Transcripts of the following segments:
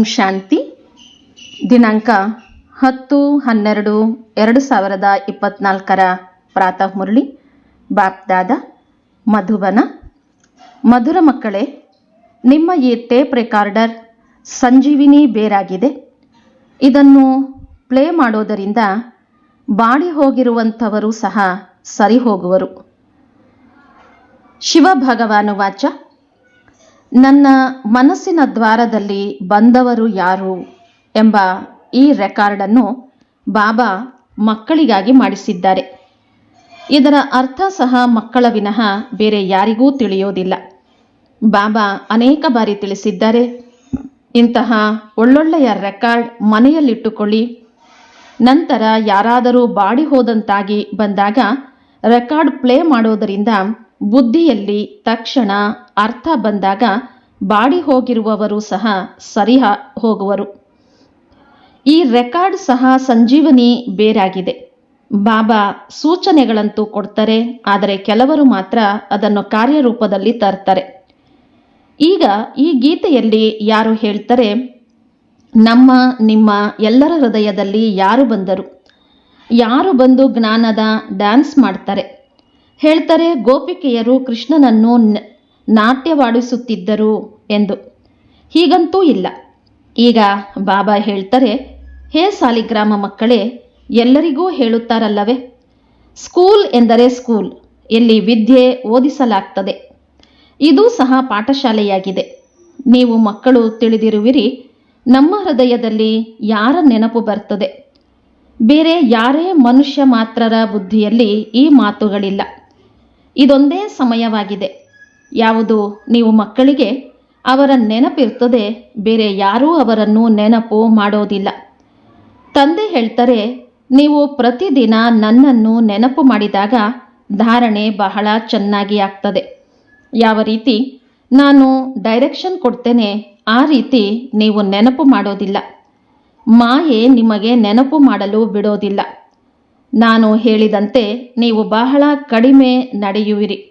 ಓಂ ಶಾಂತಿ. ದಿನಾಂಕ ಹತ್ತು, ಹನ್ನೆರಡು, ಎರಡು ಸಾವಿರದ ಇಪ್ಪತ್ನಾಲ್ಕರ ಪ್ರಾತಃ ಮುರಳಿ. ಬಾಪ್ದಾದ ಮಧುಬನ. ಮಧುರ ಮಕ್ಕಳೇ, ನಿಮ್ಮ ಈ ಟೇಪ್ ರೆಕಾರ್ಡರ್ ಸಂಜೀವಿನಿ ಬೇರಾಗಿದೆ. ಇದನ್ನು ಪ್ಲೇ ಮಾಡೋದರಿಂದ ಬಾಡಿ ಹೋಗಿರುವಂಥವರು ಸಹ ಸರಿ ಹೋಗುವರು. ಶಿವ ಭಗವಾನು ವಾಚ. ನನ್ನ ಮನಸ್ಸಿನ ದ್ವಾರದಲ್ಲಿ ಬಂದವರು ಯಾರು ಎಂಬ ಈ ರೆಕಾರ್ಡನ್ನು ಬಾಬಾ ಮಕ್ಕಳಿಗಾಗಿ ಮಾಡಿಸಿದ್ದಾರೆ. ಇದರ ಅರ್ಥ ಸಹ ಮಕ್ಕಳ ವಿನಃ ಬೇರೆ ಯಾರಿಗೂ ತಿಳಿಯೋದಿಲ್ಲ. ಬಾಬಾ ಅನೇಕ ಬಾರಿ ತಿಳಿಸಿದ್ದಾರೆ. ಇಂತಹ ಒಳ್ಳೊಳ್ಳೆಯ ರೆಕಾರ್ಡ್ ಮನೆಯಲ್ಲಿಟ್ಟುಕೊಳ್ಳಿ. ನಂತರ ಯಾರಾದರೂ ಬಾಡಿ ಹೋದಂತಾಗಿ ಬಂದಾಗ ರೆಕಾರ್ಡ್ ಪ್ಲೇ ಮಾಡೋದರಿಂದ ಬುದ್ಧಿಯಲ್ಲಿ ತಕ್ಷಣ ಅರ್ಥ ಬಂದಾಗ ಬಾಡಿ ಹೋಗಿರುವವರು ಸಹ ಸರಿ ಹೋಗುವರು. ಈ ರೆಕಾರ್ಡ್ ಸಹ ಸಂಜೀವನಿ ಬೇರಾಗಿದೆ. ಬಾಬಾ ಸೂಚನೆಗಳಂತೂ ಕೊಡ್ತಾರೆ, ಆದರೆ ಕೆಲವರು ಮಾತ್ರ ಅದನ್ನು ಕಾರ್ಯರೂಪದಲ್ಲಿ ತರ್ತಾರೆ. ಈಗ ಈ ಗೀತೆಯಲ್ಲಿ ಯಾರು ಹೇಳ್ತಾರೆ, ನಮ್ಮ, ನಿಮ್ಮ ಎಲ್ಲರ ಹೃದಯದಲ್ಲಿ ಯಾರು ಬಂದರು? ಯಾರು ಬಂದು ಜ್ಞಾನದ ಡ್ಯಾನ್ಸ್ ಮಾಡ್ತಾರೆ? ಹೇಳ್ತಾರೆ, ಗೋಪಿಕೆಯರು ಕೃಷ್ಣನನ್ನು ನಾಟ್ಯವಾಡಿಸುತ್ತಿದ್ದರು ಎಂದು. ಹೀಗಂತೂ ಇಲ್ಲ. ಈಗ ಬಾಬಾ ಹೇಳ್ತಾರೆ, ಹೇ ಸಾಲಿಗ್ರಾಮ ಮಕ್ಕಳೇ, ಎಲ್ಲರಿಗೂ ಹೇಳುತ್ತಾರಲ್ಲವೇ? ಸ್ಕೂಲ್ ಎಂದರೆ ಸ್ಕೂಲ್ ಎಲ್ಲಿ ವಿದ್ಯೆ ಓದಿಸಲಾಗ್ತದೆ. ಇದು ಸಹ ಪಾಠಶಾಲೆಯಾಗಿದೆ. ನೀವು ಮಕ್ಕಳು ತಿಳಿದಿರುವಿರಿ, ನಮ್ಮ ಹೃದಯದಲ್ಲಿ ಯಾರ ನೆನಪು ಬರ್ತದೆ? ಬೇರೆ ಯಾರೇ ಮನುಷ್ಯ ಮಾತ್ರರ ಬುದ್ಧಿಯಲ್ಲಿ ಈ ಮಾತುಗಳಿಲ್ಲ. ಇದೊಂದೇ ಸಮಯವಾಗಿದೆ. ಯಾವುದು ನೀವು ಮಕ್ಕಳಿಗೆ ಅವರ ನೆನಪಿರ್ತದೆ, ಬೇರೆ ಯಾರೂ ಅವರನ್ನು ನೆನಪು ಮಾಡೋದಿಲ್ಲ. ತಂದೆ ಹೇಳ್ತಾರೆ, ನೀವು ಪ್ರತಿದಿನ ನನ್ನನ್ನು ನೆನಪು ಮಾಡಿದಾಗ ಧಾರಣೆ ಬಹಳ ಚೆನ್ನಾಗಿ ಆಗ್ತದೆ. ಯಾವ ರೀತಿ? ನಾನು ಡೈರೆಕ್ಷನ್ ಕೊಡ್ತೇನೆ, ಆ ರೀತಿ ನೀವು ನೆನಪು ಮಾಡೋದಿಲ್ಲ. ಮಾಯೆ ನಿಮಗೆ ನೆನಪು ಮಾಡಲು ಬಿಡೋದಿಲ್ಲ. ನಾನು ಹೇಳಿದಂತೆ ನೀವು ಬಹಳ ಕಡಿಮೆ ನಡೆಯುವಿರಿ.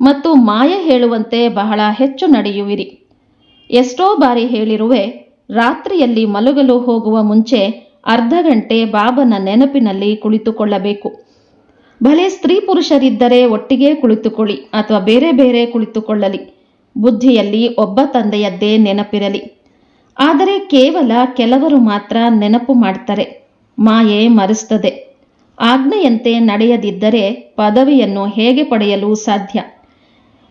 ಮತ್ತು ಮಾಯ ಹೇಳುವಂತೆ ಬಹಳ ಹೆಚ್ಚು ನಡೆಯುವಿರಿ. ಎಷ್ಟೋ ಬಾರಿ ಹೇಳಿರುವೆ, ರಾತ್ರಿಯಲ್ಲಿ ಮಲಗಲು ಹೋಗುವ ಮುಂಚೆ ಅರ್ಧ ಗಂಟೆ ಬಾಬನ ನೆನಪಿನಲ್ಲಿ ಕುಳಿತುಕೊಳ್ಳಬೇಕು. ಭಲೆ ಸ್ತ್ರೀ ಪುರುಷರಿದ್ದರೆ ಒಟ್ಟಿಗೆ ಕುಳಿತುಕೊಳ್ಳಿ ಅಥವಾ ಬೇರೆ ಬೇರೆ ಕುಳಿತುಕೊಳ್ಳಲಿ. ಬುದ್ಧಿಯಲ್ಲಿ ಒಬ್ಬ ತಂದೆಯದ್ದೇ ನೆನಪಿರಲಿ. ಆದರೆ ಕೇವಲ ಕೆಲವರು ಮಾತ್ರ ನೆನಪು ಮಾಡ್ತಾರೆ, ಮಾಯೆ ಮರೆಸ್ತದೆ. ಆಜ್ಞೆಯಂತೆ ನಡೆಯದಿದ್ದರೆ ಪದವಿಯನ್ನು ಹೇಗೆ ಪಡೆಯಲು ಸಾಧ್ಯ?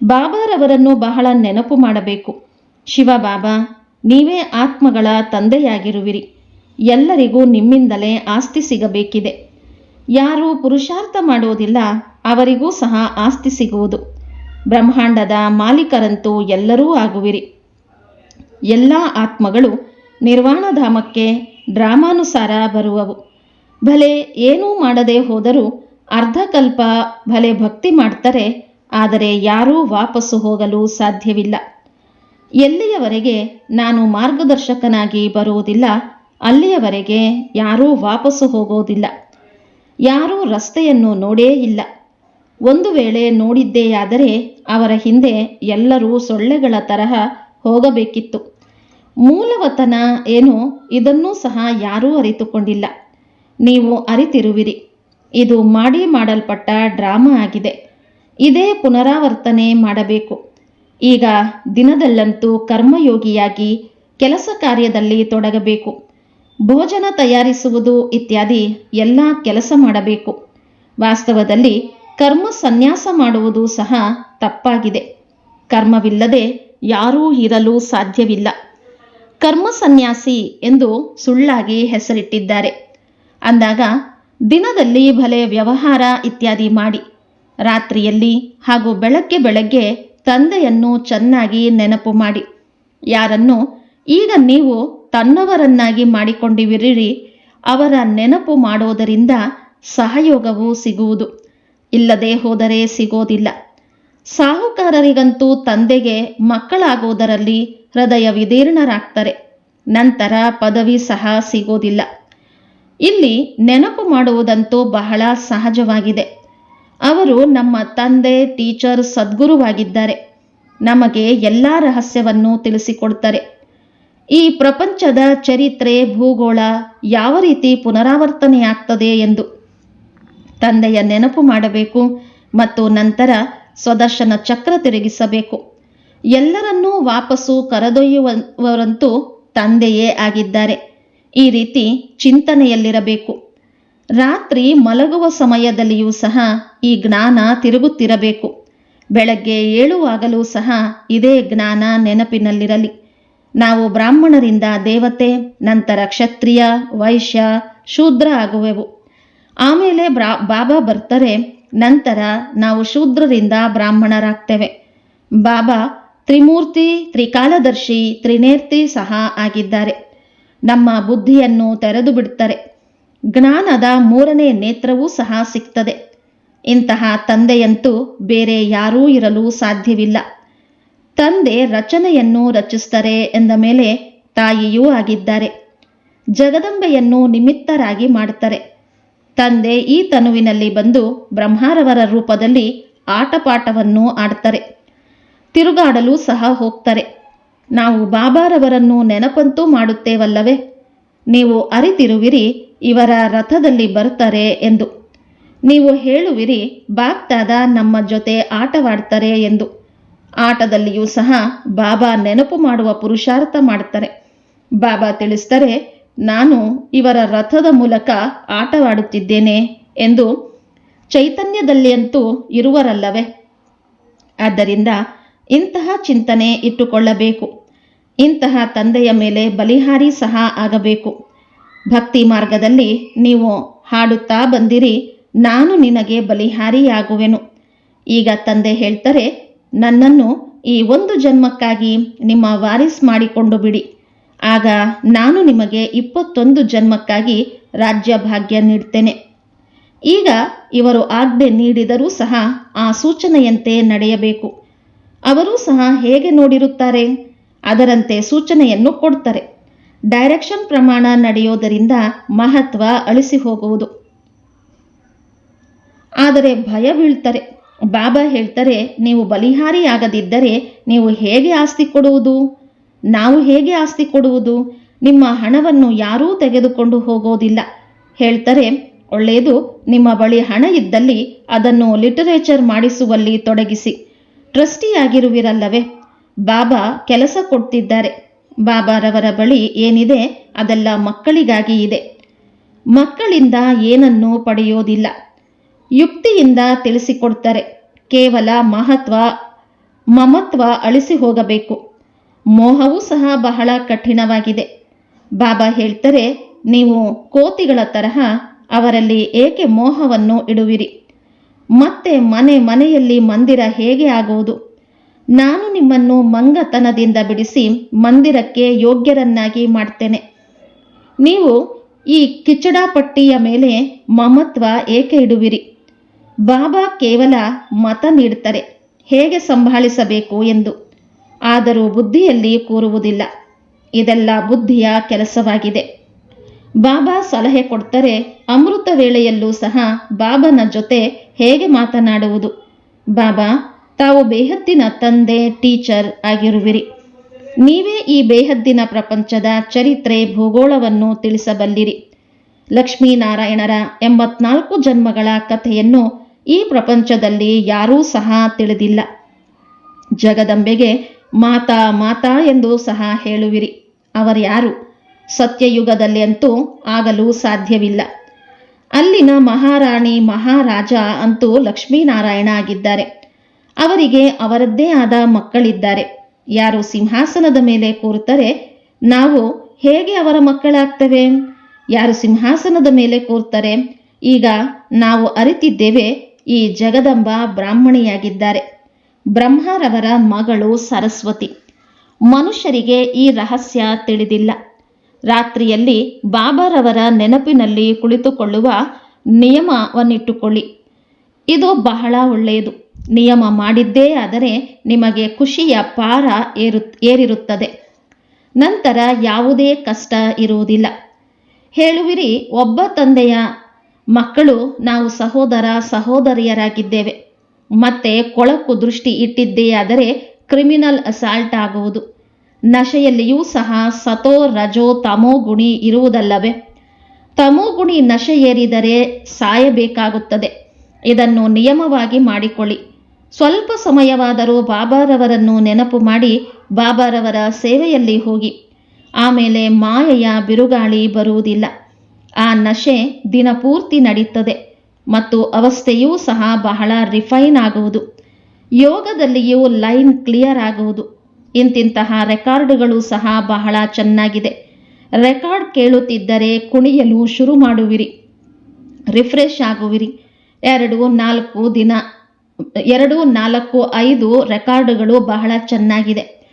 ಬಾಬಾರವರನ್ನು ಬಹಳ ನೆನಪು ಮಾಡಬೇಕು. ಶಿವ ಬಾಬಾ, ನೀವೇ ಆತ್ಮಗಳ ತಂದೆಯಾಗಿರುವಿರಿ. ಎಲ್ಲರಿಗೂ ನಿಮ್ಮಿಂದಲೇ ಆಸ್ತಿ ಸಿಗಬೇಕಿದೆ. ಯಾರು ಪುರುಷಾರ್ಥ ಮಾಡೋದಿಲ್ಲ, ಅವರಿಗೂ ಸಹ ಆಸ್ತಿ ಸಿಗುವುದು. ಬ್ರಹ್ಮಾಂಡದ ಮಾಲೀಕರಂತೂ ಎಲ್ಲರೂ ಆಗುವಿರಿ. ಎಲ್ಲ ಆತ್ಮಗಳು ನಿರ್ವಾಣಧಾಮಕ್ಕೆ ಡ್ರಾಮಾನುಸಾರ ಬರುವವು. ಭಲೆ ಏನೂ ಮಾಡದೆ ಹೋದರೂ ಅರ್ಧಕಲ್ಪ ಭಲೆ ಭಕ್ತಿ ಮಾಡ್ತಾರೆ ಆದರೆ ಯಾರೂ ವಾಪಸ್ಸು ಹೋಗಲು ಸಾಧ್ಯವಿಲ್ಲ. ಎಲ್ಲಿಯವರೆಗೆ ನಾನು ಮಾರ್ಗದರ್ಶಕನಾಗಿ ಬರುವುದಿಲ್ಲ, ಅಲ್ಲಿಯವರೆಗೆ ಯಾರೂ ವಾಪಸ್ಸು ಹೋಗೋದಿಲ್ಲ ಯಾರೂ ರಸ್ತೆಯನ್ನು ನೋಡೇ ಇಲ್ಲ. ಒಂದು ವೇಳೆ ನೋಡಿದ್ದೇಯಾದರೆ ಅವರ ಹಿಂದೆ ಎಲ್ಲರೂ ಸೊಳ್ಳೆಗಳ ತರಹ ಹೋಗಬೇಕಿತ್ತು. ಮೂಲವತನ ಏನು ಇದನ್ನೂ ಸಹ ಯಾರೂ ಅರಿತುಕೊಂಡಿಲ್ಲ. ನೀವು ಅರಿತಿರುವಿರಿ. ಇದು ಮಾಡಿ ಮಾಡಲ್ಪಟ್ಟ ಡ್ರಾಮಾ ಆಗಿದೆ. ಇದೇ ಪುನರಾವರ್ತನೆ ಮಾಡಬೇಕು. ಈಗ ದಿನದಲ್ಲಂತೂ ಕರ್ಮಯೋಗಿಯಾಗಿ ಕೆಲಸ ಕಾರ್ಯದಲ್ಲಿ ತೊಡಗಬೇಕು. ಭೋಜನ ತಯಾರಿಸುವುದು ಇತ್ಯಾದಿ ಎಲ್ಲ ಕೆಲಸ ಮಾಡಬೇಕು. ವಾಸ್ತವದಲ್ಲಿ ಕರ್ಮ ಸನ್ಯಾಸ ಮಾಡುವುದು ಸಹ ತಪ್ಪಾಗಿದೆ. ಕರ್ಮವಿಲ್ಲದೆ ಯಾರೂ ಇರಲು ಸಾಧ್ಯವಿಲ್ಲ. ಕರ್ಮ ಸನ್ಯಾಸಿ ಎಂದು ಸುಳ್ಳಾಗಿ ಹೆಸರಿಟ್ಟಿದ್ದಾರೆ. ಅಂದಾಗ ದಿನದಲ್ಲಿ ಭಲೆ ವ್ಯವಹಾರ ಇತ್ಯಾದಿ ಮಾಡಿ ರಾತ್ರಿಯಲ್ಲಿ ಹಾಗೂ ಬೆಳಗ್ಗೆ ಬೆಳಗ್ಗೆ ತಂದೆಯನ್ನು ಚೆನ್ನಾಗಿ ನೆನಪು ಮಾಡಿ. ಯಾರನ್ನು? ಈಗ ನೀವು ತನ್ನವರನ್ನಾಗಿ ಮಾಡಿಕೊಂಡಿವಿರಿ ಅವರ ನೆನಪು ಮಾಡೋದರಿಂದ ಸಹಯೋಗವು ಸಿಗುವುದು. ಇಲ್ಲದೆ ಹೋದರೆ ಸಿಗೋದಿಲ್ಲ. ಸಾಹುಕಾರರಿಗಂತೂ ತಂದೆಗೆ ಮಕ್ಕಳಾಗುವುದರಲ್ಲಿ ಹೃದಯ ವಿದೀರ್ಣರಾಗ್ತಾರೆ ನಂತರ ಪದವಿ ಸಹ ಸಿಗೋದಿಲ್ಲ. ಇಲ್ಲಿ ನೆನಪು ಮಾಡುವುದಂತೂ ಬಹಳ ಸಹಜವಾಗಿದೆ. ಅವರು ನಮ್ಮ ತಂದೆ, ಟೀಚರ್, ಸದ್ಗುರುವಾಗಿದ್ದಾರೆ. ನಮಗೆ ಎಲ್ಲ ರಹಸ್ಯವನ್ನು ತಿಳಿಸಿಕೊಡ್ತಾರೆ. ಈ ಪ್ರಪಂಚದ ಚರಿತ್ರೆ, ಭೂಗೋಳ ಯಾವ ರೀತಿ ಪುನರಾವರ್ತನೆಯಾಗ್ತದೆ ಎಂದು ತಂದೆಯ ನೆನಪು ಮಾಡಬೇಕು ಮತ್ತು ನಂತರ ಸ್ವದರ್ಶನ ಚಕ್ರ ತಿರುಗಿಸಬೇಕು. ಎಲ್ಲರನ್ನೂ ವಾಪಸ್ಸು ಕರೆದೊಯ್ಯುವವರಂತೂ ತಂದೆಯೇ ಆಗಿದ್ದಾರೆ. ಈ ರೀತಿ ಚಿಂತನೆಯಲ್ಲಿರಬೇಕು. ರಾತ್ರಿ ಮಲಗುವ ಸಮಯದಲ್ಲಿಯೂ ಸಹ ಈ ಜ್ಞಾನ ತಿರುಗುತ್ತಿರಬೇಕು. ಬೆಳಗ್ಗೆ ಏಳುವಾಗಲೂ ಸಹ ಇದೇ ಜ್ಞಾನ ನೆನಪಿನಲ್ಲಿರಲಿ. ನಾವು ಬ್ರಾಹ್ಮಣರಿಂದ ದೇವತೆ, ನಂತರ ಕ್ಷತ್ರಿಯ, ವೈಶ್ಯ, ಶೂದ್ರ ಆಗುವೆವು. ಆಮೇಲೆ ಬ್ರಾ, ಬಾಬಾ ಬರ್ತಾರೆ, ನಂತರ ನಾವು ಶೂದ್ರರಿಂದ ಬ್ರಾಹ್ಮಣರಾಗ್ತೇವೆ. ಬಾಬಾ ತ್ರಿಮೂರ್ತಿ, ತ್ರಿಕಾಲದರ್ಶಿ, ತ್ರಿನೇರ್ತಿ ಸಹ ಆಗಿದ್ದಾರೆ. ನಮ್ಮ ಬುದ್ಧಿಯನ್ನು ತೆರೆದು ಬಿಡ್ತಾರೆ. ಜ್ಞಾನದ ಮೂರನೇ ನೇತ್ರವೂ ಸಹ ಸಿಗ್ತದೆ ಇಂತಹ ತಂದೆಯಂತೂ ಬೇರೆ ಯಾರೂ ಇರಲು ಸಾಧ್ಯವಿಲ್ಲ. ತಂದೆ ರಚನೆಯನ್ನು ರಚಿಸ್ತಾರೆ ಎಂದ ಮೇಲೆ ತಾಯಿಯೂ ಆಗಿದ್ದಾರೆ. ಜಗದಂಬೆಯನ್ನು ನಿಮಿತ್ತರಾಗಿ ಮಾಡುತ್ತಾರೆ. ತಂದೆ ಈ ತನುವಿನಲ್ಲಿ ಬಂದು ಬ್ರಹ್ಮಾರವರ ರೂಪದಲ್ಲಿ ಆಟಪಾಠವನ್ನು ಆಡ್ತಾರೆ ತಿರುಗಾಡಲು ಸಹ ಹೋಗ್ತಾರೆ. ನಾವು ಬಾಬಾರವರನ್ನು ನೆನಪಂತೂ ಮಾಡುತ್ತೇವಲ್ಲವೇ? ನೀವು ಅರಿತಿರುವಿರಿ ಇವರ ರಥದಲ್ಲಿ ಬರುತ್ತಾರೆ ಎಂದು. ನೀವು ಹೇಳುವಿರಿ ಬಾಗ್ದಾದ ನಮ್ಮ ಜೊತೆ ಆಟವಾಡ್ತಾರೆ ಎಂದು. ಆಟದಲ್ಲಿಯೂ ಸಹ ಬಾಬಾ ನೆನಪು ಮಾಡುವ ಪುರುಷಾರ್ಥ ಮಾಡ್ತಾರೆ ಬಾಬಾ ತಿಳಿಸ್ತಾರೆ ನಾನು ಇವರ ರಥದ ಮೂಲಕ ಆಟವಾಡುತ್ತಿದ್ದೇನೆ ಎಂದು ಚೈತನ್ಯದಲ್ಲಿ ಅಂತೂ ಇರುವರಲ್ಲವೇ? ಆದ್ದರಿಂದ ಇಂತಹ ಚಿಂತನೆ ಇಟ್ಟುಕೊಳ್ಳಬೇಕು. ಇಂತಹ ತಂದೆಯ ಮೇಲೆ ಬಲಿಹಾರಿ ಸಹ ಆಗಬೇಕು. ಭಕ್ತಿ ಮಾರ್ಗದಲ್ಲಿ ನೀವು ಹಾಡುತ್ತಾ ಬಂದಿರಿ, ನಾನು ನಿನಗೆ ಬಲಿಹಾರಿಯಾಗುವೆನು. ಈಗ ತಂದೆ ಹೇಳ್ತಾರೆ, ನನ್ನನ್ನು ಈ ಒಂದು ಜನ್ಮಕ್ಕಾಗಿ ನಿಮ್ಮ ವಾರಿಸ್ ಮಾಡಿಕೊಂಡು ಬಿಡಿ. ಆಗ ನಾನು ನಿಮಗೆ ಇಪ್ಪತ್ತೊಂದು ಜನ್ಮಕ್ಕಾಗಿ ರಾಜ್ಯ ಭಾಗ್ಯ ನೀಡ್ತೇನೆ. ಈಗ ಇವರು ಆಜ್ಞೆ ನೀಡಿದರೂ ಸಹ ಆ ಸೂಚನೆಯಂತೆ ನಡೆಯಬೇಕು. ಅವರೂ ಸಹ ಹೇಗೆ ನೋಡಿರುತ್ತಾರೆ? ಅದರಂತೆ ಸೂಚನೆಯನ್ನು ಕೊಡ್ತಾರೆ. ಡೈರೆಕ್ಷನ್ ಪ್ರಮಾಣ ನಡೆಯೋದರಿಂದ ಮಹತ್ವ ಅಳಿಸಿ ಹೋಗುವುದು. ಆದರೆ ಭಯ ಬೀಳ್ತಾರೆ. ಬಾಬಾ ಹೇಳ್ತಾರೆ, ನೀವು ಬಲಿಹಾರಿಯಾಗದಿದ್ದರೆ ನೀವು ಹೇಗೆ ಆಸ್ತಿ ಕೊಡುವುದು? ನಾವು ಹೇಗೆ ಆಸ್ತಿ ಕೊಡುವುದು? ನಿಮ್ಮ ಹಣವನ್ನು ಯಾರೂ ತೆಗೆದುಕೊಂಡು ಹೋಗೋದಿಲ್ಲ. ಹೇಳ್ತಾರೆ, ಒಳ್ಳೆಯದು, ನಿಮ್ಮ ಬಳಿ ಹಣ ಇದ್ದಲ್ಲಿ ಅದನ್ನು ಲಿಟರೇಚರ್ ಮಾಡಿಸುವಲ್ಲಿ ತೊಡಗಿಸಿ. ಟ್ರಸ್ಟಿಯಾಗಿರುವಿರಲ್ಲವೇ? ಬಾಬಾ ಕೆಲಸ ಕೊಡ್ತಿದ್ದಾರೆ. ಬಾಬಾರವರ ಬಳಿ ಏನಿದೆ ಅದೆಲ್ಲ ಮಕ್ಕಳಿಗಾಗಿ ಇದೆ. ಮಕ್ಕಳಿಂದ ಏನನ್ನೂ ಪಡೆಯೋದಿಲ್ಲ. ಯುಕ್ತಿಯಿಂದ ತಿಳಿಸಿಕೊಡ್ತಾರೆ. ಕೇವಲ ಮಹತ್ವ, ಮಮತ್ವ ಅಳಿಸಿ ಹೋಗಬೇಕು. ಮೋಹವೂ ಸಹ ಬಹಳ ಕಠಿಣವಾಗಿದೆ. ಬಾಬಾ ಹೇಳ್ತಾರೆ, ನೀವು ಕೋತಿಗಳ ತರಹ ಅವರಲ್ಲಿ ಏಕೆ ಮೋಹವನ್ನು ಇಡುವಿರಿ? ಮತ್ತೆ ಮನೆ ಮನೆಯಲ್ಲಿ ಮಂದಿರ ಹೇಗೆ ಆಗುವುದು? ನಾನು ನಿಮ್ಮನ್ನು ಮಂಗತನದಿಂದ ಬಿಡಿಸಿ ಮಂದಿರಕ್ಕೆ ಯೋಗ್ಯರನ್ನಾಗಿ ಮಾಡ್ತೇನೆ. ನೀವು ಈ ಕಿಚಡಾಪಟ್ಟಿಯ ಮೇಲೆ ಮಮತ್ವ ಏಕೆ ಇಡುವಿರಿ? ಬಾಬಾ ಕೇವಲ ಮತ ನೀಡ್ತಾರೆ ಹೇಗೆ ಸಂಭಾಳಿಸಬೇಕು ಎಂದು. ಆದರೂ ಬುದ್ಧಿಯಲ್ಲಿ ಕೂರುವುದಿಲ್ಲ. ಇದೆಲ್ಲ ಬುದ್ಧಿಯ ಕೆಲಸವಾಗಿದೆ. ಬಾಬಾ ಸಲಹೆ ಕೊಡ್ತಾರೆ, ಅಮೃತ ವೇಳೆಯಲ್ಲೂ ಸಹ ಬಾಬನ ಜೊತೆ ಹೇಗೆ ಮಾತನಾಡುವುದು? ಬಾಬಾ ತಾವು ಬೇಹದ್ದಿನ ತಂದೆ, ಟೀಚರ್ ಆಗಿರುವಿರಿ. ನೀವೇ ಈ ಬೇಹದ್ದಿನ ಪ್ರಪಂಚದ ಚರಿತ್ರೆ, ಭೂಗೋಳವನ್ನು ತಿಳಿಸಬಲ್ಲಿರಿ. ಲಕ್ಷ್ಮೀನಾರಾಯಣರ ಎಂಬತ್ನಾಲ್ಕು ಜನ್ಮಗಳ ಕಥೆಯನ್ನು ಈ ಪ್ರಪಂಚದಲ್ಲಿ ಯಾರೂ ಸಹ ತಿಳಿದಿಲ್ಲ. ಜಗದಂಬೆಗೆ ಮಾತಾ ಮಾತಾ ಎಂದು ಸಹ ಹೇಳುವಿರಿ. ಅವರ್ಯಾರು ಸತ್ಯಯುಗದಲ್ಲಿ ಅಂತೂ ಆಗಲು ಸಾಧ್ಯವಿಲ್ಲ. ಅಲ್ಲಿನ ಮಹಾರಾಣಿ ಮಹಾರಾಜ ಅಂತೂ ಲಕ್ಷ್ಮೀನಾರಾಯಣ ಆಗಿದ್ದಾರೆ. ಅವರಿಗೆ ಅವರದ್ದೇ ಆದ ಮಕ್ಕಳಿದ್ದಾರೆ. ಯಾರು ಸಿಂಹಾಸನದ ಮೇಲೆ ಕೂರುತ್ತಾರೆ, ನಾವು ಹೇಗೆ ಅವರ ಮಕ್ಕಳಾಗ್ತೇವೆ? ಯಾರು ಸಿಂಹಾಸನದ ಮೇಲೆ ಕೂರ್ತಾರೆ ಈಗ ನಾವು ಅರಿತಿದ್ದೇವೆ, ಈ ಜಗದಂಬ ಬ್ರಾಹ್ಮಣಿಯಾಗಿದ್ದಾರೆ. ಬ್ರಹ್ಮರವರ ಮಗಳು ಸರಸ್ವತಿ. ಮನುಷ್ಯರಿಗೆ ಈ ರಹಸ್ಯ ತಿಳಿದಿಲ್ಲ. ರಾತ್ರಿಯಲ್ಲಿ ಬಾಬಾರವರ ನೆನಪಿನಲ್ಲಿ ಕುಳಿತುಕೊಳ್ಳುವ ನಿಯಮವನ್ನಿಟ್ಟುಕೊಳ್ಳಿ. ಇದು ಬಹಳ ಒಳ್ಳೆಯದು. ನಿಯಮ ಮಾಡಿದ್ದೇ ಆದರೆ ನಿಮಗೆ ಖುಷಿಯ ಪಾರ ಏರು, ಏರಿರುತ್ತದೆ. ನಂತರ ಯಾವುದೇ ಕಷ್ಟ ಇರುವುದಿಲ್ಲ. ಹೇಳುವಿರಿ, ಒಬ್ಬ ತಂದೆಯ ಮಕ್ಕಳು ನಾವು ಸಹೋದರ ಸಹೋದರಿಯರಾಗಿದ್ದೇವೆ. ಮತ್ತೆ ಕೊಳಕು ದೃಷ್ಟಿ ಇಟ್ಟಿದ್ದೇ ಆದರೆ ಕ್ರಿಮಿನಲ್ ಅಸಾಲ್ಟ್ ಆಗುವುದು. ನಶೆಯಲ್ಲಿಯೂ ಸಹ ಸತೋ ರಜೋ ತಮೋ ಗುಣಿ ಇರುವುದಲ್ಲವೇ? ತಮೋ ಗುಣಿ ನಶೆ ಏರಿದರೆ ಸಾಯಬೇಕಾಗುತ್ತದೆ. ಇದನ್ನು ನಿಯಮವಾಗಿ ಮಾಡಿಕೊಳ್ಳಿ. ಸ್ವಲ್ಪ ಸಮಯವಾದರೂ ಬಾಬಾರವರನ್ನು ನೆನಪು ಮಾಡಿ ಬಾಬಾರವರ ಸೇವೆಯಲ್ಲಿ ಹೋಗಿ. ಆಮೇಲೆ ಮಾಯೆಯ ಬಿರುಗಾಳಿ ಬರುವುದಿಲ್ಲ. ಆ ನಶೆ ದಿನಪೂರ್ತಿ ನಡೀತದೆ ಮತ್ತು ಅವಸ್ಥೆಯೂ ಸಹ ಬಹಳ ರಿಫೈನ್ ಆಗುವುದು. ಯೋಗದಲ್ಲಿಯೂ ಲೈನ್ ಕ್ಲಿಯರ್ ಆಗುವುದು. ಇಂತಿಂತಹ ರೆಕಾರ್ಡ್ಗಳು ಸಹ ಬಹಳ ಚೆನ್ನಾಗಿದೆ. ರೆಕಾರ್ಡ್ ಕೇಳುತ್ತಿದ್ದರೆ ಕುಣಿಯಲು ಶುರು ಮಾಡುವಿರಿ. ರಿಫ್ರೆಶ್ ಆಗುವಿರಿ. ಎರಡು, ನಾಲ್ಕು ದಿನ. ಎರಡು, ನಾಲ್ಕು, ಐದು ರೆಕಾರ್ಡ್ಗಳು ಬಹಳ ಚೆನ್ನಾಗಿದೆ.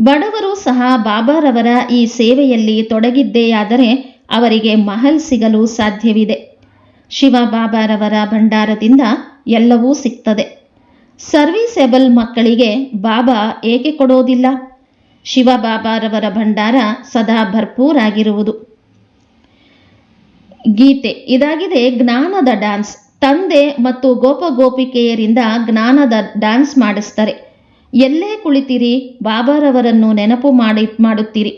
ಬಡವರು ಸಹ ಬಾಬಾರವರ ಈ ಸೇವೆಯಲ್ಲಿ ತೊಡಗಿದ್ದೇಯಾದರೆ ಅವರಿಗೆ ಮಹಲ್ ಸಿಗಲು ಸಾಧ್ಯವಿದೆ. ಶಿವ ಬಾಬಾರವರ ಭಂಡಾರದಿಂದ ಎಲ್ಲವೂ ಸಿಗ್ತದೆ. ಸರ್ವಿಸೇಬಲ್ ಮಕ್ಕಳಿಗೆ ಬಾಬಾ ಏಕೆ ಕೊಡೋದಿಲ್ಲ? ಶಿವ ಬಾಬಾರವರ ಭಂಡಾರ ಸದಾ ಭರ್ಪೂರಾಗಿರುವುದು. ಗೀತೆ, ಇದಾಗಿದೆ ಜ್ಞಾನದ ಡ್ಯಾನ್ಸ್ ತಂದೆ ಮತ್ತು ಗೋಪ ಗೋಪಿಕೆಯರಿಂದ ಜ್ಞಾನದ ಡ್ಯಾನ್ಸ್ ಮಾಡಿಸ್ತಾರೆ. ಎಲ್ಲೇ ಕುಳಿತಿರಿ, ಬಾಬಾರವರನ್ನು ನೆನಪು ಮಾಡಿ, ಮಾಡುತ್ತೀರಿ.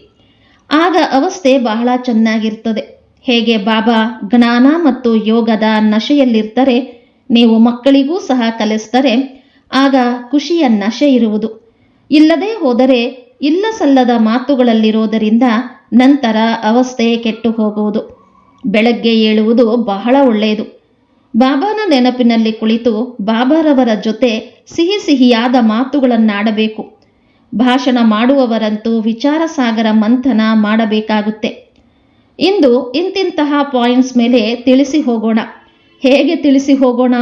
ಆಗ ಅವಸ್ಥೆ ಬಹಳ ಚೆನ್ನಾಗಿರ್ತದೆ. ಹೇಗೆ ಬಾಬಾ ಜ್ಞಾನ ಮತ್ತು ಯೋಗದ ನಶೆಯಲ್ಲಿರ್ತಾರೆ, ನೀವು ಮಕ್ಕಳಿಗೂ ಸಹ ಕಲಿಸ್ತಾರೆ, ಆಗ ಖುಷಿಯ ನಶೆ ಇರುವುದು. ಇಲ್ಲದೆ ಹೋದರೆ ಇಲ್ಲ ಸಲ್ಲದ ಮಾತುಗಳಲ್ಲಿರೋದರಿಂದ ನಂತರ ಅವಸ್ಥೆ ಕೆಟ್ಟು ಹೋಗುವುದು. ಬೆಳಗ್ಗೆ ಏಳುವುದು ಬಹಳ ಒಳ್ಳೆಯದು. ಬಾಬಾನ ನೆನಪಿನಲ್ಲಿ ಕುಳಿತು ಬಾಬಾರವರ ಜೊತೆ ಸಿಹಿ ಸಿಹಿಯಾದ ಮಾತುಗಳನ್ನಾಡಬೇಕು. ಭಾಷಣ ಮಾಡುವವರಂತೂ ವಿಚಾರ ಸಾಗರ ಮಂಥನ ಮಾಡಬೇಕಾಗುತ್ತೆ. ಇಂದು ಇಂತಿಂತಹ ಪಾಯಿಂಟ್ಸ್ ಮೇಲೆ ತಿಳಿಸಿ ಹೋಗೋಣ. ಹೇಗೆ ತಿಳಿಸಿ ಹೋಗೋಣ?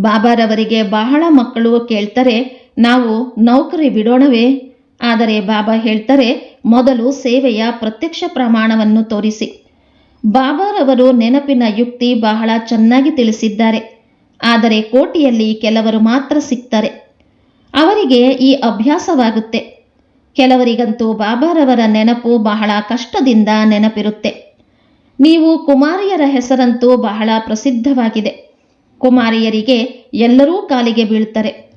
ಬಾಬಾರವರಿಗೆ ಬಹಳ ಮಕ್ಕಳು ಕೇಳ್ತಾರೆ, ನಾವು ನೌಕರಿ ಬಿಡೋಣವೇ? ಆದರೆ ಬಾಬಾ ಹೇಳ್ತಾರೆ, ಮೊದಲು ಸೇವೆಯ ಪ್ರತ್ಯಕ್ಷ ಪ್ರಮಾಣವನ್ನು ತೋರಿಸಿ. ಬಾಬಾರವರು ನೆನಪಿನ ಯುಕ್ತಿ ಬಹಳ ಚೆನ್ನಾಗಿ ತಿಳಿಸಿದ್ದಾರೆ. ಆದರೆ ಕೋಟಿಯಲ್ಲಿ ಕೆಲವರು ಮಾತ್ರ ಸಿಗ್ತಾರೆ ಅವರಿಗೆ ಈ ಅಭ್ಯಾಸವಾಗುತ್ತೆ. ಕೆಲವರಿಗಂತೂ ಬಾಬಾರವರ ನೆನಪು ಬಹಳ ಕಷ್ಟದಿಂದ ನೆನಪಿರುತ್ತೆ. ನೀವು ಕುಮಾರಿಯರ ಹೆಸರಂತೂ ಬಹಳ ಪ್ರಸಿದ್ಧವಾಗಿದೆ. ಕುಮಾರಿಯರಿಗೆ ಎಲ್ಲರೂ ಕಾಲಿಗೆ ಬೀಳ್ತಾರೆ.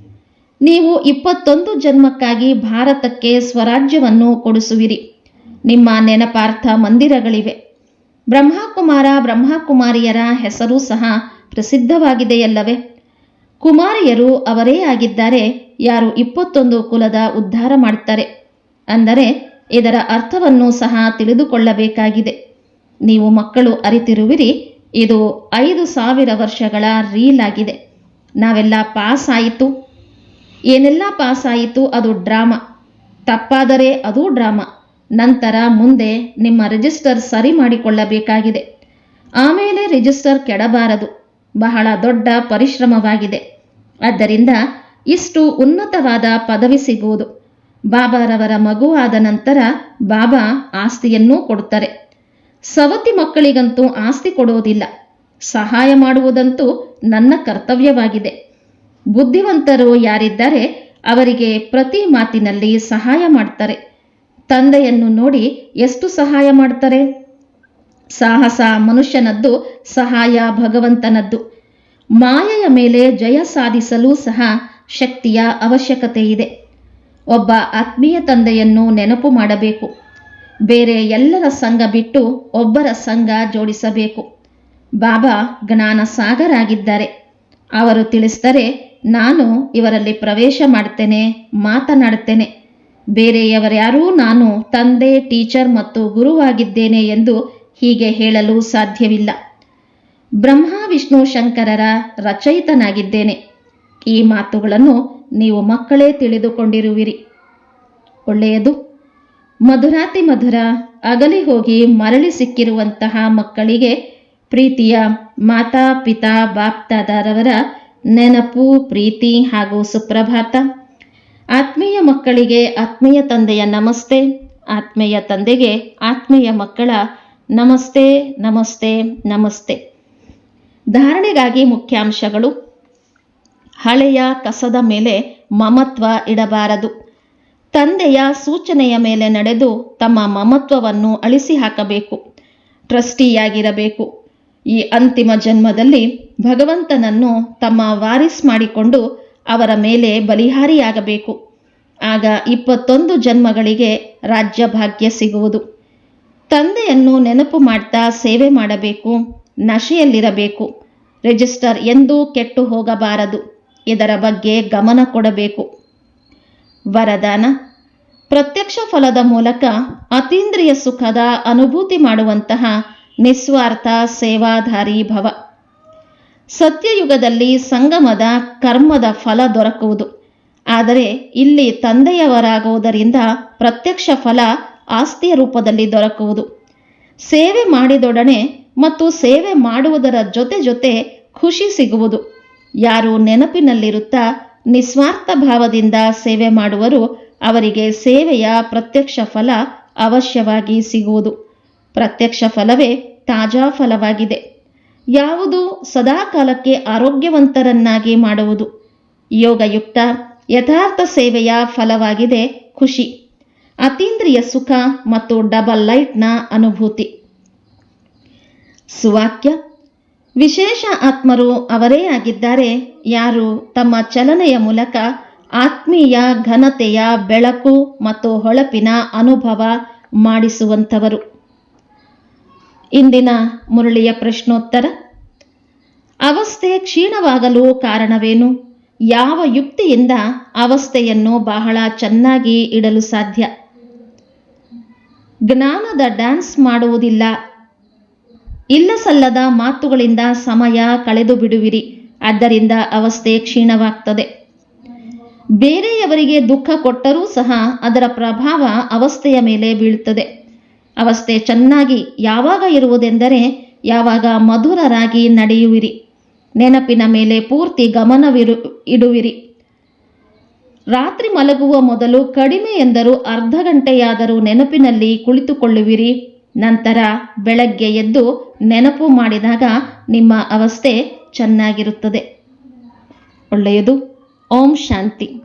ನೀವು ಇಪ್ಪತ್ತೊಂದು ಜನ್ಮಕ್ಕಾಗಿ ಭಾರತಕ್ಕೆ ಸ್ವರಾಜ್ಯವನ್ನು ಕೊಡಿಸುವಿರಿ. ನಿಮ್ಮ ನೆನಪಾರ್ಥ ಮಂದಿರಗಳಿವೆ. ಬ್ರಹ್ಮಕುಮಾರ ಬ್ರಹ್ಮಕುಮಾರಿಯರ ಹೆಸರು ಸಹ ಪ್ರಸಿದ್ಧವಾಗಿದೆಯಲ್ಲವೇ? ಕುಮಾರಿಯರು ಅವರೇ ಆಗಿದ್ದಾರೆ, ಯಾರು ಇಪ್ಪತ್ತೊಂದು ಕುಲದ ಉದ್ಧಾರ ಮಾಡ್ತಾರೆ. ಅಂದರೆ, ಇದರ ಅರ್ಥವನ್ನು ಸಹ ತಿಳಿದುಕೊಳ್ಳಬೇಕಾಗಿದೆ. ನೀವು ಮಕ್ಕಳು ಅರಿತಿರುವಿರಿ, ಇದು ಐದು ಸಾವಿರ ವರ್ಷಗಳ ರೀಲ್ ಆಗಿದೆ. ನಾವೆಲ್ಲ ಪಾಸ್ ಆಯಿತು ಏನೆಲ್ಲ ಪಾಸ್ ಆಯಿತು ಅದು ಡ್ರಾಮಾ. ತಪ್ಪಾದರೆ ಅದು ಡ್ರಾಮಾ. ನಂತರ ಮುಂದೆ ನಿಮ್ಮ ರಿಜಿಸ್ಟರ್ ಸರಿ ಮಾಡಿಕೊಳ್ಳಬೇಕಾಗಿದೆ. ಆಮೇಲೆ ರಿಜಿಸ್ಟರ್ ಕೆಡಬಾರದು. ಬಹಳ ದೊಡ್ಡ ಪರಿಶ್ರಮವಾಗಿದೆ. ಆದ್ದರಿಂದ ಇಷ್ಟು ಉನ್ನತವಾದ ಪದವಿ ಸಿಗುವುದು. ಬಾಬಾರವರ ಮಗು ಆದ ನಂತರ ಬಾಬಾ ಆಸ್ತಿಯನ್ನೂ ಕೊಡುತ್ತಾರೆ. ಸವತಿ ಮಕ್ಕಳಿಗಂತೂ ಆಸ್ತಿ ಕೊಡುವುದಿಲ್ಲ. ಸಹಾಯ ಮಾಡುವುದಂತೂ ನನ್ನ ಕರ್ತವ್ಯವಾಗಿದೆ. ಬುದ್ಧಿವಂತರು ಯಾರಿದ್ದಾರೆ ಅವರಿಗೆ ಪ್ರತಿ ಮಾತಿನಲ್ಲಿ ಸಹಾಯ ಮಾಡ್ತಾರೆ. ತಂದೆಯನ್ನು ನೋಡಿ ಎಷ್ಟು ಸಹಾಯ ಮಾಡ್ತಾರೆ? ಸಾಹಸ ಮನುಷ್ಯನದ್ದು, ಸಹಾಯ ಭಗವಂತನದ್ದು. ಮಾಯೆಯ ಮೇಲೆ ಜಯ ಸಾಧಿಸಲು ಸಹ ಶಕ್ತಿಯ ಅವಶ್ಯಕತೆ ಇದೆ. ಒಬ್ಬ ಆತ್ಮೀಯ ತಂದೆಯನ್ನು ನೆನಪು ಮಾಡಬೇಕು. ಬೇರೆ ಎಲ್ಲರ ಸಂಘ ಬಿಟ್ಟು ಒಬ್ಬರ ಸಂಘ ಜೋಡಿಸಬೇಕು. ಬಾಬಾ ಜ್ಞಾನ ಸಾಗರಾಗಿದ್ದಾರೆ ಅವರು ತಿಳಿಸ್ತಾರೆ ನಾನು ಇವರಲ್ಲಿ ಪ್ರವೇಶ ಮಾಡ್ತೇನೆ ಮಾತನಾಡುತ್ತೇನೆ ಬೇರೆಯವರ್ಯಾರೂ ನಾನು ತಂದೆ, ಟೀಚರ್ ಮತ್ತು ಗುರುವಾಗಿದ್ದೇನೆ ಎಂದು ಹೀಗೆ ಹೇಳಲು ಸಾಧ್ಯವಿಲ್ಲ. ಬ್ರಹ್ಮ, ವಿಷ್ಣು, ಶಂಕರರ ರಚಯಿತನಾಗಿದ್ದೇನೆ. ಈ ಮಾತುಗಳನ್ನು ನೀವು ಮಕ್ಕಳೇ ತಿಳಿದುಕೊಂಡಿರುವಿರಿ. ಒಳ್ಳೆಯದು. ಮಧುರಾತಿ ಮಧುರ, ಅಗಲಿ ಹೋಗಿ ಮರಳಿ ಸಿಕ್ಕಿರುವಂತಹ ಮಕ್ಕಳಿಗೆ ಪ್ರೀತಿಯ ಮಾತಾ, ಪಿತಾ, ಬಾಪ್ತಾದಾರವರ ನೆನಪು, ಪ್ರೀತಿ ಹಾಗೂ ಸುಪ್ರಭಾತ. ಆತ್ಮೀಯ ಮಕ್ಕಳಿಗೆ ಆತ್ಮೀಯ ತಂದೆಯ ನಮಸ್ತೆ, ಆತ್ಮೀಯ ತಂದೆಗೆ ಆತ್ಮೀಯ ಮಕ್ಕಳ ನಮಸ್ತೆ ನಮಸ್ತೆ ನಮಸ್ತೆ. ಧಾರಣೆಗಾಗಿ ಮುಖ್ಯಾಂಶಗಳು. ಹಳೆಯ ಕಸದ ಮೇಲೆ ಮಮತ್ವ ಇಡಬಾರದು. ತಂದೆಯ ಸೂಚನೆಯ ಮೇಲೆ ನಡೆದು ತಮ್ಮ ಮಮತ್ವವನ್ನು ಅಳಿಸಿ ಹಾಕಬೇಕು. ಟ್ರಸ್ಟಿಯಾಗಿರಬೇಕು. ಈ ಅಂತಿಮ ಜನ್ಮದಲ್ಲಿ ಭಗವಂತನನ್ನು ತಮ್ಮ ವಾರಿಸ್ ಮಾಡಿಕೊಂಡು ಅವರ ಮೇಲೆ ಬಲಿಹಾರಿಯಾಗಬೇಕು. ಆಗ ಇಪ್ಪತ್ತೊಂದು ಜನ್ಮಗಳಿಗೆ ರಾಜ್ಯ ಭಾಗ್ಯ ಸಿಗುವುದು. ತಂದೆಯನ್ನು ನೆನಪು ಮಾಡ್ತಾ ಸೇವೆ ಮಾಡಬೇಕು, ನಶೆಯಲ್ಲಿರಬೇಕು, ರಿಜಿಸ್ಟರ್ ಎಂದೂ ಕೆಟ್ಟು ಹೋಗಬಾರದು, ಇದರ ಬಗ್ಗೆ ಗಮನ ಕೊಡಬೇಕು. ವರದಾನ, ಪ್ರತ್ಯಕ್ಷ ಫಲದ ಮೂಲಕ ಅತೀಂದ್ರಿಯ ಸುಖದ ಅನುಭೂತಿ ಮಾಡುವಂತಹ ನಿಸ್ವಾರ್ಥ ಸೇವಾಧಾರಿ ಭವ. ಸತ್ಯಯುಗದಲ್ಲಿ ಸಂಗಮದ ಕರ್ಮದ ಫಲ ದೊರಕುವುದು. ಆದರೆ ಇಲ್ಲಿ ತಂದೆಯವರಾಗುವುದರಿಂದ ಪ್ರತ್ಯಕ್ಷ ಫಲ ಆಸ್ತಿಯ ರೂಪದಲ್ಲಿ ದೊರಕುವುದು. ಸೇವೆ ಮಾಡಿದೊಡನೆ ಮತ್ತು ಸೇವೆ ಮಾಡುವುದರ ಜೊತೆ ಜೊತೆ ಖುಷಿ ಸಿಗುವುದು. ಯಾರು ನೆನಪಿನಲ್ಲಿರುತ್ತಾ ನಿಸ್ವಾರ್ಥ ಭಾವದಿಂದ ಸೇವೆ ಮಾಡುವರು, ಅವರಿಗೆ ಸೇವೆಯ ಪ್ರತ್ಯಕ್ಷ ಫಲ ಅವಶ್ಯವಾಗಿ ಸಿಗುವುದು. ಪ್ರತ್ಯಕ್ಷ ಫಲವೇ ತಾಜಾ ಫಲವಾಗಿದೆ. ಯಾವುದು ಸದಾಕಾಲಕ್ಕೆ ಆರೋಗ್ಯವಂತರನ್ನಾಗಿ ಮಾಡುವುದು. ಯೋಗಯುಕ್ತ, ಯಥಾರ್ಥ ಸೇವೆಯ ಫಲವಾಗಿದೆ ಖುಷಿ. ಅತೀಂದ್ರಿಯ ಸುಖ ಮತ್ತು ಡಬಲ್ ಲೈಟ್ನ ಅನುಭೂತಿ. ಸುವಾಕ್ಯ. ವಿಶೇಷ ಆತ್ಮರು ಅವರೇ ಆಗಿದ್ದಾರೆ. ಯಾರು ತಮ್ಮ ಚಲನೆಯ ಮೂಲಕ ಆತ್ಮೀಯ ಘನತೆಯ ಬೆಳಕು ಮತ್ತು ಹೊಳಪಿನ ಅನುಭವ ಮಾಡಿಸುವಂಥವರು. ಇಂದಿನ ಮುರಳಿಯ ಪ್ರಶ್ನೋತ್ತರ. ಅವಸ್ಥೆ ಕ್ಷೀಣವಾಗಲು ಕಾರಣವೇನು? ಯಾವ ಯುಕ್ತಿಯಿಂದ ಅವಸ್ಥೆಯನ್ನು ಬಹಳ ಚೆನ್ನಾಗಿ ಇಡಲು ಸಾಧ್ಯ? ಜ್ಞಾನದ ಡ್ಯಾನ್ಸ್ ಮಾಡುವುದಿಲ್ಲ. ಇಲ್ಲ ಸಲ್ಲದ ಮಾತುಗಳಿಂದ ಸಮಯ ಕಳೆದು ಬಿಡುವಿರಿ. ಆದ್ದರಿಂದ ಅವಸ್ಥೆ ಕ್ಷೀಣವಾಗ್ತದೆ. ಬೇರೆಯವರಿಗೆ ದುಃಖ ಕೊಟ್ಟರೂ ಸಹ ಅದರ ಪ್ರಭಾವ ಅವಸ್ಥೆಯ ಮೇಲೆ ಬೀಳುತ್ತದೆ ಅವಸ್ಥೆ ಚೆನ್ನಾಗಿ ಯಾವಾಗ ಇರುವುದೆಂದರೆ ಯಾವಾಗ ಮಧುರರಾಗಿ ನಡೆಯುವಿರಿ. ನೆನಪಿನ ಮೇಲೆ ಪೂರ್ತಿ ಗಮನವಿರು, ಇಡುವಿರಿ. ರಾತ್ರಿ ಮಲಗುವ ಮೊದಲು ಕಡಿಮೆ ಎಂದರೂ ಅರ್ಧ ಗಂಟೆಯಾದರೂ ನೆನಪಿನಲ್ಲಿ ಕುಳಿತುಕೊಳ್ಳುವಿರಿ. ನಂತರ ಬೆಳಗ್ಗೆ ಎದ್ದು ನೆನಪು ಮಾಡಿದಾಗ ನಿಮ್ಮ ಅವಸ್ಥೆ ಚೆನ್ನಾಗಿರುತ್ತದೆ. ಒಳ್ಳೆಯದು. ಓಂ ಶಾಂತಿ.